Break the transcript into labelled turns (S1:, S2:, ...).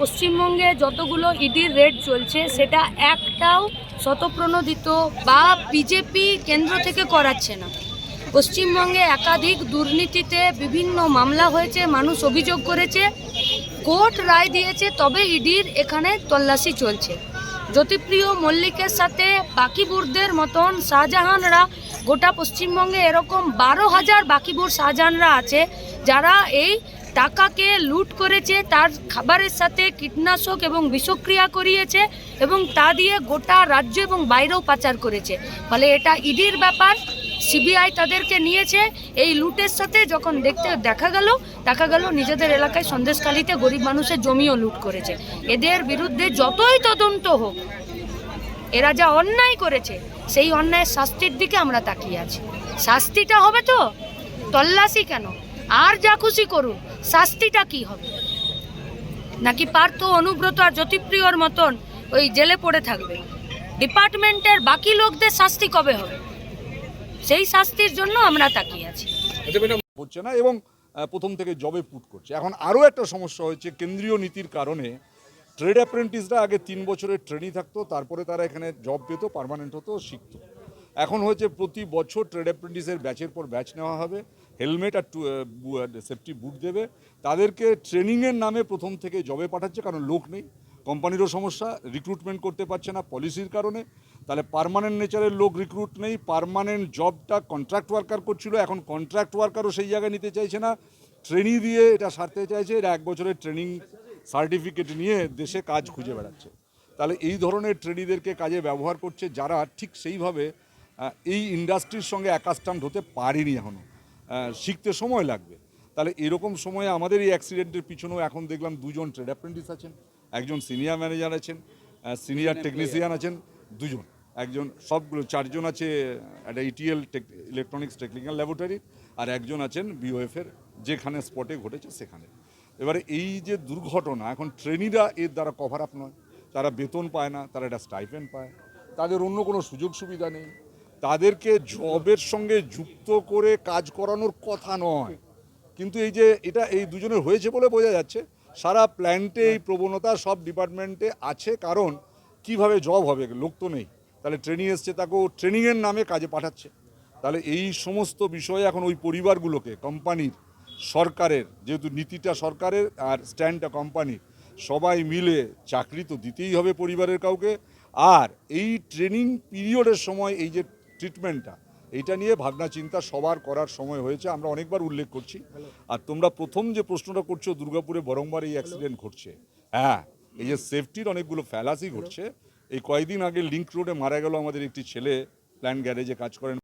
S1: পশ্চিমবঙ্গে যতগুলো ইডির রেড চলছে, সেটা একটাও শতপ্রণোদিত বা বিজেপি কেন্দ্র থেকে করাচ্ছে না। পশ্চিমবঙ্গে একাধিক দুর্নীতিতে বিভিন্ন মামলা হয়েছে, মানুষ অভিযোগ করেছে, কোর্ট রায় দিয়েছে, তবে ইডির এখানে তল্লাশি চলছে। জ্যোতিপ্রিয় মল্লিকের সাথে বাকিবুরদের মতন শাহজাহানরা, গোটা পশ্চিমবঙ্গে এরকম বারো হাজার বাকিবুর শাহজাহানরা আছে, যারা এই টাকাকে লুট করেছে, তার খাবারের সাথে কীটনাশক এবং বিষক্রিয়া করিয়েছে এবং তা দিয়ে গোটা রাজ্য এবং বাইরেও পাচার করেছে। ফলে এটা ইডির ব্যাপার, সিবিআই তাদেরকে নিয়েছে। এই লুটের সাথে যখন দেখতে দেখা গেল দেখা গেল নিজেদের এলাকায় সন্দেশখালিতে গরিব মানুষের জমিও লুট করেছে। এদের বিরুদ্ধে যতই তদন্ত হোক, এরা যা অন্যায় করেছে, সেই অন্যায়ের শাস্তির দিকে আমরা তাকিয়ে আছি। শাস্তিটা হবে তো? তল্লাশি কেন? আর যা খুশি করুন। শাস্তিটা কি হবে? নাকি পার্থ অনুব্রত আর জ্যোতিপ্রিয়র মতন ওই জেলে পড়ে থাকবে? ডিপার্টমেন্টের বাকি লোকদের শাস্তি কবে হবে? সেই শাস্তির জন্য আমরা তাকিয়ে আছি।
S2: হচ্ছে না এবং প্রথম থেকে জবে পুট করছে। এখন আরও একটা সমস্যা হয়েছে, কেন্দ্রীয় নীতির কারণে ট্রেড অ্যাপ্রেন্টিসরা আগে তিন বছরের ট্রেনিং থাকতো, তারপরে তারা এখানে জব পেত পার্মানেন্ট হতো, শিখতো। এখন হয়েছে প্রতি বছর ট্রেড অ্যাপ্রেন্টিসের ব্যাচের পর ব্যাচ নেওয়া হবে। হেলমেট আর সেফটি বুট দেবে। তাদেরকে ট্রেনিংয়ের নামে প্রথম থেকে জবে পাঠাচ্ছে, কারণ লোক নেই। কোম্পানিরও সমস্যা রিক্রুটমেন্ট করতে পারছে না পলিসির কারণে। তাহলে পারমানেন্ট নেচারের লোক রিক্রুট নেই পারমানেন্ট জবটা কন্ট্রাক্ট ওয়ার্কার করছিল, এখন কন্ট্রাক্ট ওয়ার্কারও সেই জায়গায় নিতে চাইছে না। ট্রেনিং দিয়ে এটা সারতে চাইছে এটা এক বছরের ট্রেনিং সার্টিফিকেট নিয়ে দেশে কাজ খুঁজে বেড়াচ্ছে। তাহলে এই ধরনের ট্রেনিদেরকে কাজে ব্যবহার করছে যারা ঠিক সেইভাবে এই ইন্ডাস্ট্রির সঙ্গে অ্যাকাস্টামড হতে পারেনি এখনও শিখতে সময় লাগবে। তাহলে এরকম সময়ে আমাদের এই অ্যাক্সিডেন্টের পিছনেও এখন দেখলাম দুজন ট্রেড অ্যাপ্রেন্টিস আছেন একজন সিনিয়র ম্যানেজার আছেন সিনিয়র টেকনিশিয়ান আছেন দুজন। একজন সবগুলো চারজন আছে একটা ইটিএল ইলেকট্রনিক্স টেকনিক্যাল ল্যাবরেটরি আর একজন আছেন বিওএফের যেখানে স্পটে ঘটেছে সেখানে। এবারে এই যে দুর্ঘটনা এখন ট্রেনিরা এর দ্বারা কভার আপ নয়। তারা বেতন পায় না তারা একটা স্টাইপেন্ড পায়। তাদের অন্য কোনো সুযোগ সুবিধা নেই। তাদেরকে জবের সঙ্গে যুক্ত করে কাজ করানোর কথা নয়। কিন্তু এই যে এটা এই দুজনের হয়েছে বলে বোঝা যাচ্ছে, সারা প্ল্যান্টে এই প্রবণতা সব ডিপার্টমেন্টে আছে, কারণ কীভাবে জব হবে? লোক তো নেই। তাহলে ট্রেনিং এসছে, তাকেও ট্রেনিংয়ের নামে কাজে পাঠাচ্ছে। তাহলে এই সমস্ত বিষয়ে এখন ওই পরিবারগুলোকে কোম্পানির সরকারের, যেহেতু নীতিটা সরকারের আর স্ট্যান্ডটা কোম্পানির সবাই মিলে চাকরি তো দিতেই হবে পরিবারের কাউকে। আর এই ট্রেনিং পিরিয়ডের সময় এই যে ট্রিটমেন্টটা এটা নিয়ে ভাবনা চিন্তা সবার করার সময় হয়েছে, আমরা অনেকবার উল্লেখ করছি। আর তোমরা প্রথম যে প্রশ্নটা করছ, দুর্গাপুরে বরংবার এই অ্যাক্সিডেন্ট ঘটছে। হ্যাঁ এই যে সেফটির অনেকগুলো ফ্যালাসি ঘটছে। এই কয়েকদিন আগে লিঙ্ক রোডে মারা গেল আমাদের একটি ছেলে প্ল্যান গ্যারেজে কাজ করেন।